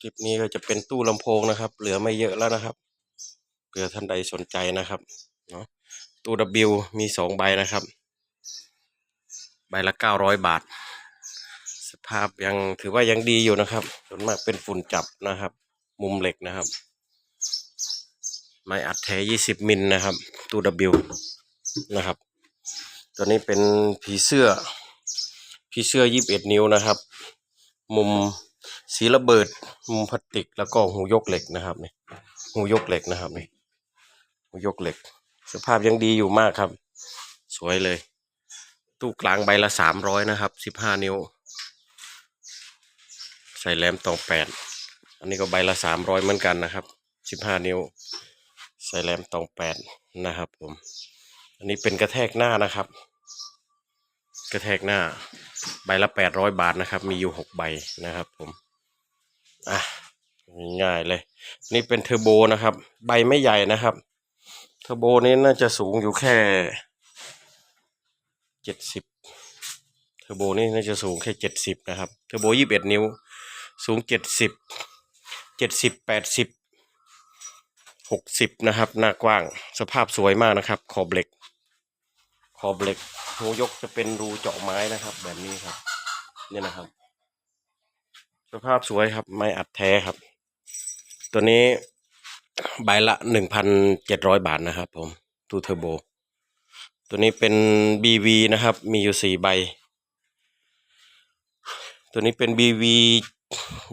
คลิปนี้ก็จะเป็นตู้ลำโพงนะครับ เหลือไม่เยอะแล้วนะครับเผื่อท่านใดสนใจนะครับเนาะตู้ W มีสองใบนะครับ ใบละเก้าร้อยบาท สภาพยังถือว่ายังดีอยู่นะครับส่วนมากเป็นฝุ่นจับนะครับ มุมเหล็กนะครับ ไม้อัดแท้ยี่สิบมิลนะครับ ตู้ W นะครับ ตัวนี้เป็นผีเสื้อผีเสื้อยี่สิบเอ็ดนิ้วนะครับ มุม สีระเบิดมุมพลาสติก แล้วก็หูยกเหล็กนะครับนี่หูยกเหล็กนะครับนี่หูยกเหล็ก สภาพยังดีอยู่มากครับ สวยเลย ตู้กลางใบละสามร้อยนะครับสิบห้านิ้ว ใส่แหลมตองแปดอันนี้ก็ใบละสามร้อยเหมือนกันนะครับสิบห้านิ้ว ใส่แหลมตองแปดนะครับผม อันนี้เป็นกระแทกหน้านะครับ กระแทกหน้า ใบละแปดร้อยบาทนะครับ มีอยู่หกใบนะครับผม อะง่ายเลย นี่เป็นเทอร์โบนะครับ ใบไม่ใหญ่นะครับเทอร์โบนี้น่าจะสูงอยู่แค่เจ็ดสิบเทอร์โบนี่น่าจะสูงแค่เจ็ดสิบนะครับเทอร์โบยี่สิบเอ็ดนิ้ว สูงเจ็ดสิบเจ็ดสิบแปดสิบหกสิบนะครับ หน้ากว้างสภาพสวยมากนะครับ ขอบเหล็ก ขอบเหล็กหูยกจะเป็นรูเจาะไม้นะครับ แบบนี้ครับ เนี่ยนะครับ สภาพสวยครับ ไม้อัดแท้ครับ ตัวนี้ใบละหนึ่งพันเจ็ดร้อยบาทนะครับผมตูเทอร์โบ ตัวนี้เป็น BV นะครับ มีอยู่สี่ใบ ตัวนี้เป็น BV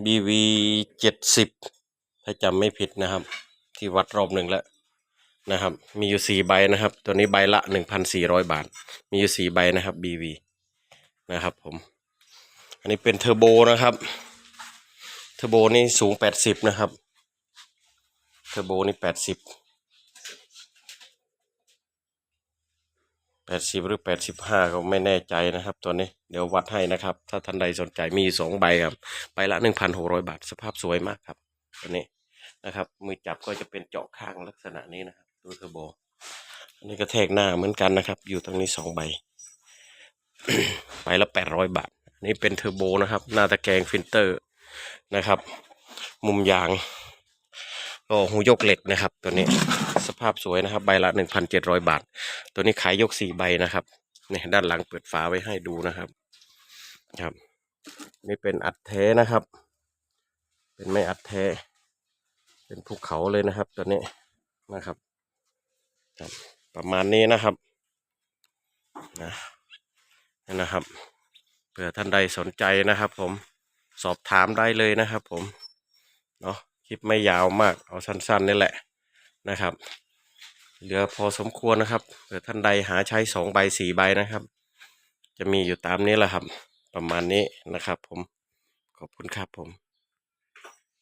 BV เจ็ดสิบถ้าจำไม่ผิดนะครับ ที่วัดรอบหนึ่งแล้วนะครับ มีอยู่สี่ใบนะครับ ตัวนี้ใบละหนึ่งพันสี่ร้อยบาท มีอยู่สี่ใบนะครับ BV นะครับผม อันนี้เป็นเทอร์โบนะครับ ทอร์โบนี่สูงแปดสิบนะครับเทอร์โบนี่แปดสิบแปดสิบหรือแปดสิบห้าก็ไม่แน่ใจนะครับ ตัวนี้เดี๋ยววัดให้นะครับ ถ้าท่านใดสนใจมีสองใบครับ ใบละหนึ่งพันหกร้อยบาท สภาพสวยมากครับ ตัวนี้นะครับ มือจับก็จะเป็นเจาะข้างลักษณะนี้นะครับดูเทอร์โบ อันนี้ก็แทกหน้าเหมือนกันนะครับ อยู่ตรงนี้สองใบ ใบละแปดร้อยบาทอันนี้เป็นเทอร์โบนะครับ หน้าตะแกรงฟิลเตอร์ นะครับ มุมยางก็หูยกเหล็กนะครับ ตัวนี้สภาพสวยนะครับ ใบละหนึ่งพันเจ็ดร้อยบาท ตัวนี้ขายยกสี่ใบนะครับเนี่ยด้านหลังเปิดฝาไว้ให้ดูนะครับ ครับนี่เป็นอัดแท้นะครับ เป็นไม่อัดแท้ เป็นภูเขาเลยนะครับ ตัวนี้นะครับครับ ประมาณนี้นะครับนะนะครับเผื่อท่านใดสนใจนะครับผม สอบถามได้เลยนะครับผมเนาะคลิปไม่ยาวมากเอาสั้นๆนี่แหละนะครับเหลือพอสมควรนะครับเผื่อท่านใดหาใช้สองใบสี่ใบนะครับ จะมีอยู่ตามนี้แหละครับ ประมาณนี้นะครับผมขอบคุณครับผม